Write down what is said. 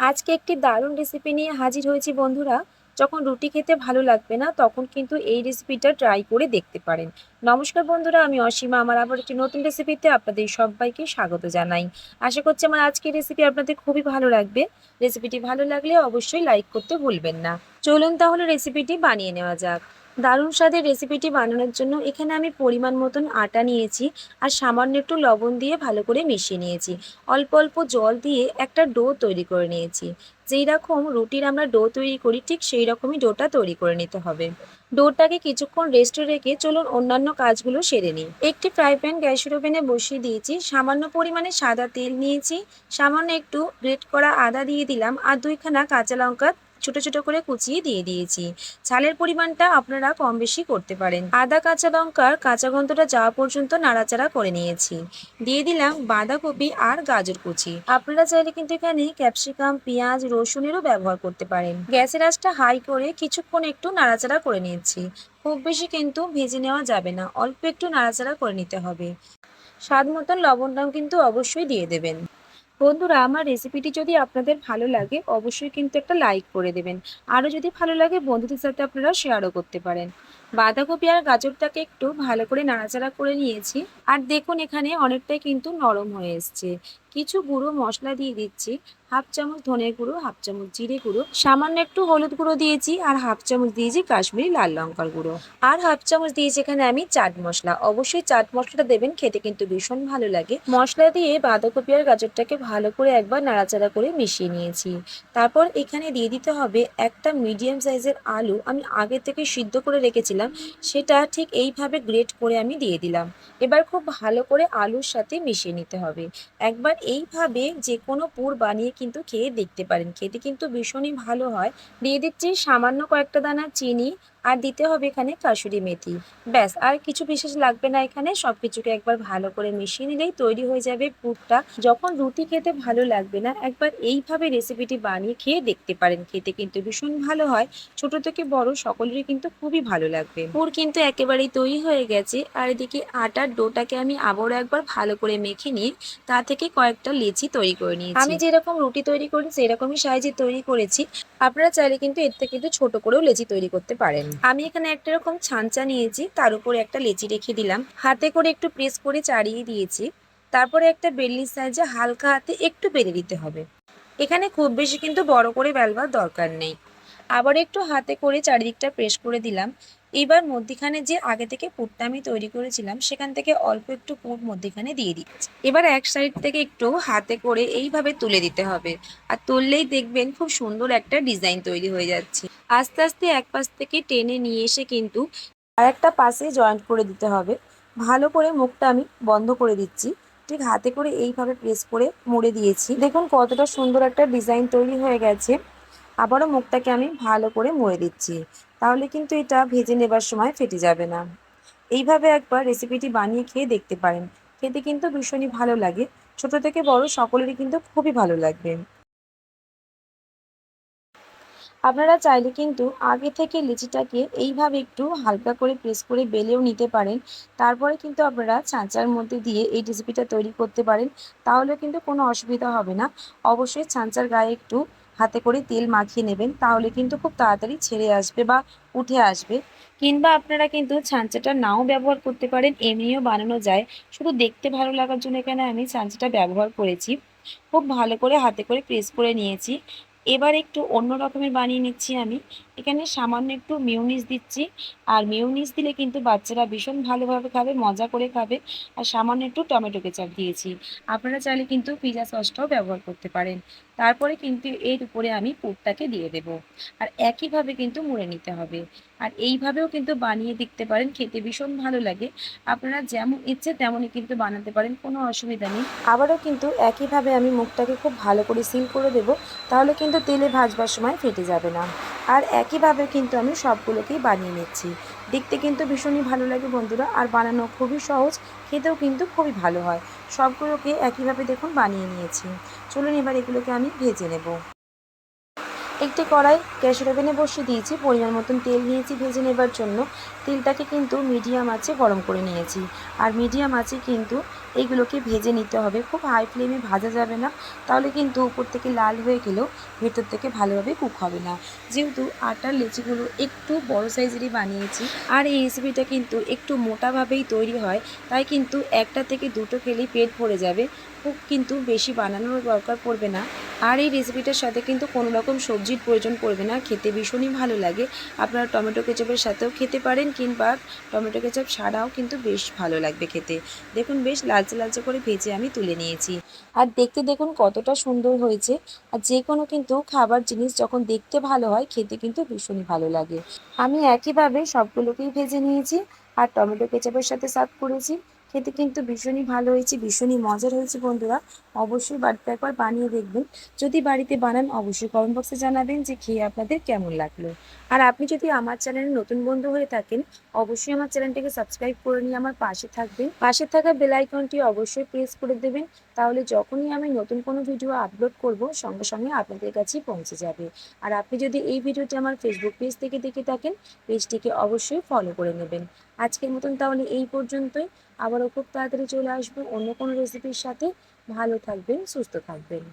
আজকে একটি দারুণ রেসিপি নিয়ে হাজির হয়েছি বন্ধুরা। যখন রুটি খেতে ভালো লাগবে না, তখন কিন্তু এই রেসিপিটা ট্রাই করে দেখতে পারেন। নমস্কার বন্ধুরা, আমি অসীমা। আমার আবার একটি নতুন রেসিপিতে আপনাদের সবাইকে স্বাগত জানাই। আশা করছি আমার আজকের রেসিপি আপনাদের খুবই ভালো লাগবে। রেসিপিটি ভালো লাগলে অবশ্যই লাইক করতে ভুলবেন না। চলুন তাহলে রেসিপিটি বানিয়ে নেওয়া যাক। দারুণ স্বাদের রেসিপিটি বানানোর জন্য এখানে আমি পরিমাণ মতন আটা নিয়েছি আর সামান্য একটু লবণ দিয়ে ভালো করে মিশিয়ে নিয়েছি। অল্প অল্প জল দিয়ে একটা ডো তৈরি করে নিয়েছি। যেই রকম রুটির আমরা ডো তৈরি করি ঠিক সেই রকমই ডোটা তৈরি করে নিতে হবে। ডোটাকে কিছুক্ষণ রেস্টে রেখে চলুন অন্যান্য কাজগুলো সেরে নিই। একটি ফ্রাই প্যান গ্যাসের ওভেনে বসিয়ে দিয়েছি, সামান্য পরিমাণে সাদা তেল নিয়েছি, সামান্য একটু গ্রেট করা আদা দিয়ে দিলাম আর দুইখানা কাঁচা লঙ্কা ছোট ছোট করে কুচিয়ে দিয়ে দিয়েছি। ঝালের পরিমাণটা আপনারা কম বেশি করতে পারেন। আদা, কাঁচা লঙ্কার কাঁচা গন্ধটা যাওয়া পর্যন্ত নাড়াচাড়া করে নিয়েছি। দিয়ে দিলাম বাঁধাকপি আর গাজর কুচি। আপনারা চাইলে কিন্তু এখানে ক্যাপসিকাম, পেঁয়াজ, রসুনেরও ব্যবহার করতে পারেন। গ্যাসের আঁচটা হাই করে কিছুক্ষণ একটু নাড়াচাড়া করে নিয়েছি। খুব বেশি কিন্তু ভেজে নেওয়া যাবে না। অল্প একটু নাড়াচাড়া করে নিতে হবে। স্বাদ মতন লবণটাও কিন্তু অবশ্যই দিয়ে দেবেন। বন্ধুরা, আমার রেসিপিটি যদি আপনাদের ভালো লাগে, অবশ্যই কিন্তু একটা লাইক করে দেবেন। আরও যদি ভালো লাগে, বন্ধুদের সাথে আপনারা শেয়ারও করতে পারেন। বাঁধাকপি আর গাজরটাকে একটু ভালো করে নাড়াচাড়া করে নিয়েছি। আর দেখুন, এখানে অনেকটাই কিন্তু নরম হয়ে এসছে। কিছু গুঁড়ো মশলা দিয়ে দিচ্ছি, হাফ চামচ ধনের গুঁড়ো, হাফ চামচ জিরে গুঁড়ো, সামান্য একটু হলুদ গুঁড়ো দিয়েছি আর হাফ চামচ দিয়েছি কাশ্মীরি লাল লঙ্কার গুঁড়ো। আর হাফ চামচ দিয়েছি এখানে আমি চাট মশলা। অবশ্যই চাট মশলাটা দেবেন, খেতে কিন্তু ভীষণ ভালো লাগে। মশলা দিয়ে বাঁধাকপি আর গাজরটাকে ভালো করে একবার নাড়াচাড়া করে মিশিয়ে নিয়েছি। তারপর এখানে দিয়ে দিতে হবে একটা মিডিয়াম সাইজের আলু। আমি আগে থেকে সিদ্ধ করে রেখেছিলাম, সেটা ঠিক এইভাবে গ্রেট করে আমি দিয়ে দিলাম। এবার খুব ভালো করে আলুর সাথে মিশিয়ে নিতে হবে। একবার এইভাবে যে কোনো পুর বানিয়ে কিন্তু খেয়ে দেখতে পারেন। খেতে কিন্তু ভীষণই ভালো হয়। দিয়ে দিচ্ছি সামান্য কয়েকটা দানা চিনি আর দিতে হবে এখানে কাসুরি মেথি। ব্যাস, আর কিছু বিশেষ লাগবে না এখানে। সব কিছুকে একবার ভালো করে মিশিয়ে নিলেই তৈরি হয়ে যাবে পুরটা। যখন রুটি খেতে ভালো লাগবে না, একবার এইভাবে রেসিপিটি বানিয়ে খেয়ে দেখতে পারেন। খেতে কিন্তু ভীষণ ভালো হয়। ছোট থেকে বড় সকলেরই কিন্তু খুবই ভালো লাগবে। পুর কিন্তু একেবারেই তৈরি হয়ে গেছে। আর এদিকে আটার ডোটাকে আমি আবারও একবার ভালো করে মেখে নিয়ে তা থেকে কয়েকটা লেচি তৈরি করে নিয়েছি। আমি যেরকম রুটি তৈরি করি সেরকমই সাইজে তৈরি করেছি। আপনারা চাইলে কিন্তু এর থেকে কিন্তু ছোট করেও লেচি তৈরি করতে পারেন। আমি এখানে একটা এরকম ছাঁচা নিয়েছি, তার উপরে একটা লেচি রেখে দিলাম। হাতে করে একটু প্রেস করে চাড়িয়ে দিয়েছি। তারপরে একটা বেলনি সাইজে হালকা হাতে একটু বেড়ে দিতে হবে। এখানে খুব বেশি কিন্তু বড় করে বেলবার দরকার নেই। আবার একটু হাতে করে চারিদিকটা প্রেস করে দিলাম। এইবার মধ্যিখানে যে আগে থেকে পুরটা আমি তৈরি করেছিলাম, সেখান থেকে অল্প একটু পুর মধ্যিখানে দিয়ে দিচ্ছি। এবার এক সাইড থেকে একটু হাতে করে এইভাবে তুলে দিতে হবে। আর তুললেই দেখবেন খুব সুন্দর একটা ডিজাইন তৈরি হয়ে যাচ্ছে। আস্তে আস্তে এক পাশ থেকে টেনে নিয়ে এসে কিন্তু আর একটা পাশে জয়েন্ট করে দিতে হবে। ভালো করে মুখটা আমি বন্ধ করে দিচ্ছি। ঠিক হাতে করে এইভাবে প্রেস করে মুড়ে দিয়েছি। দেখুন কতটা সুন্দর একটা ডিজাইন তৈরি হয়ে গেছে। আবারও মুখটাকে আমি ভালো করে মুড়ে দিচ্ছি। তাহলে কিন্তু এটা ভেজে নেবার সময় ফেটে যাবে না। এইভাবে একবার রেসিপিটি বানিয়ে খেয়ে দেখতে পারেন। খেতে কিন্তু ভীষণই ভালো লাগে। ছোট থেকে বড় সকলেরই কিন্তু খুবই ভালো লাগবে। আপনারা চাইলে কিন্তু আগে থেকে লিচিটাকে এইভাবে একটু হালকা করে প্রেস করে বেলেও নিতে পারেন। তারপরে কিন্তু আপনারা ছাঁচার মধ্যে দিয়ে এই রেসিপিটা তৈরি করতে পারেন। তাহলে কিন্তু কোনো অসুবিধা হবে না। অবশ্যই ছাঁচার গায়ে একটু হাতে করে তেল মাখিয়ে নেবেন, তাহলে কিন্তু খুব তাড়াতাড়ি ছেড়ে আসবে বা উঠে আসবে। কিংবা আপনারা কিন্তু ছাঁচাটা নাও ব্যবহার করতে পারেন, এমনিও বানানো যায়। শুধু দেখতে ভালো লাগার জন্য এখানে আমি ছাঁচাটা ব্যবহার করেছি। খুব ভালো করে হাতে করে প্রেস করে নিয়েছি। এবার একটু অন্য রকমের বানিয়ে নিচ্ছি আমি। এখানে সামান্য একটু মিউনিস দিচ্ছি। আর মিউনিস দিলে কিন্তু বাচ্চারা ভীষণ ভালোভাবে খাবে, মজা করে খাবে। আর সামান্য একটু টমেটো কেচাপ দিয়েছি। আপনারা চাইলে কিন্তু পিজা সসটাও ব্যবহার করতে পারেন। তারপরে কিন্তু এর উপরে আমি পুরটাকে দিয়ে দেব। আর একইভাবে কিন্তু মুড়ে নিতে হবে। আর এইভাবেও কিন্তু বানিয়ে দেখতে পারেন, খেতে ভীষণ ভালো লাগে। আপনারা যেমন ইচ্ছে তেমনই কিন্তু বানাতে পারেন, কোনো অসুবিধা নেই। আবারও কিন্তু একইভাবে আমি মুখটাকে খুব ভালো করে সিল করে দেব। তাহলে কিন্তু তেলে ভাজবার সময় ফেটে যাবে না। আর একইভাবে কিন্তু আমি সবগুলোকেই বানিয়ে নিচ্ছি। দেখতে কিন্তু ভীষণই ভালো লাগে বন্ধুরা, আর বানানো খুবই সহজ, খেতেও কিন্তু খুবই ভালো হয়। সবগুলোকে একইভাবে দেখুন বানিয়ে নিয়েছি। চলুন এবার এগুলোকে আমি ভেজে নেব। একটি কড়াই গ্যাসের ওভেনে বসিয়ে দিয়েছি, পরিমাণ মতন তেল নিয়েছি ভেজে নেবার জন্য। তেলটাকে কিন্তু মিডিয়াম আঁচে গরম করে নিয়েছি। আর মিডিয়াম আঁচে কিন্তু এইগুলোকে ভেজে নিতে হবে। খুব হাই ফ্লেমে ভাজা যাবে না, তাহলে কিন্তু উপর থেকে লাল হয়ে গেলেও ভেতর থেকে ভালোভাবে কুক হবে না। যেহেতু আটার লেচিগুলো একটু বড় সাইজেরই বানিয়েছি, আর এই রেসিপিটা কিন্তু একটু মোটাভাবেই তৈরি হয়, তাই কিন্তু একটা থেকে দুটো খেলেই পেট ভরে যাবে। খুব কিন্তু বেশি বানানোর দরকার পড়বে না। আর এই রেসিপিটার সাথে কিন্তু কোনো রকম সবজির প্রয়োজন পড়বে না, খেতে ভীষণই ভালো লাগে। আপনারা টমেটো কেচাপের সাথেও খেতে পারেন কিংবা টমেটো কেচাপ ছাড়াও কিন্তু বেশ ভালো লাগবে খেতে। দেখুন বেশ লালচে লালচে করে ভেজে আমি তুলে নিয়েছি। আর দেখতে দেখুন কতটা সুন্দর হয়েছে। আর যে কোনো কিন্তু খাবার জিনিস যখন দেখতে ভালো হয়, খেতে কিন্তু ভীষণই ভালো লাগে। আমি একইভাবে সবগুলোকেই ভেজে নিয়েছি। আর টমেটো কেচাপের সাথে সার্ভ করেছি। খেতে কিন্তু ভীষণই ভালো হয়েছে, ভীষণই মজার হয়েছে বন্ধুরা। অবশ্যই বাড়িতে একবার বানিয়ে দেখবেন। যদি বাড়িতে বানান, অবশ্যই কমেন্ট বক্সে জানাবেন যে খেয়ে আপনাদের কেমন লাগল। আর আপনি যদি আমার চ্যানেলে নতুন বন্ধু হয়ে থাকেন, অবশ্যই আমার চ্যানেলটিকে সাবস্ক্রাইব করে নিয়ে আমার পাশে থাকবেন। পাশে থাকা বেল আইকনটি অবশ্যই প্রেস করে দেবেন। তাহলে যখনই আমি নতুন কোনো ভিডিও আপলোড করব, সঙ্গে সঙ্গে আপনাদের কাছেই পৌঁছে যাবে। আর আপনি যদি এই ভিডিওটি আমার ফেসবুক পেজ থেকে দেখে থাকেন পেজটিকে অবশ্যই ফলো করে নেবেন। আজকের মতন তাহলে এই পর্যন্তই। আবারও খুব তাড়াতাড়ি চলে আসব অন্য কোনো রেসিপির সাথে। ভালো থাকবেন, সুস্থ থাকবেন।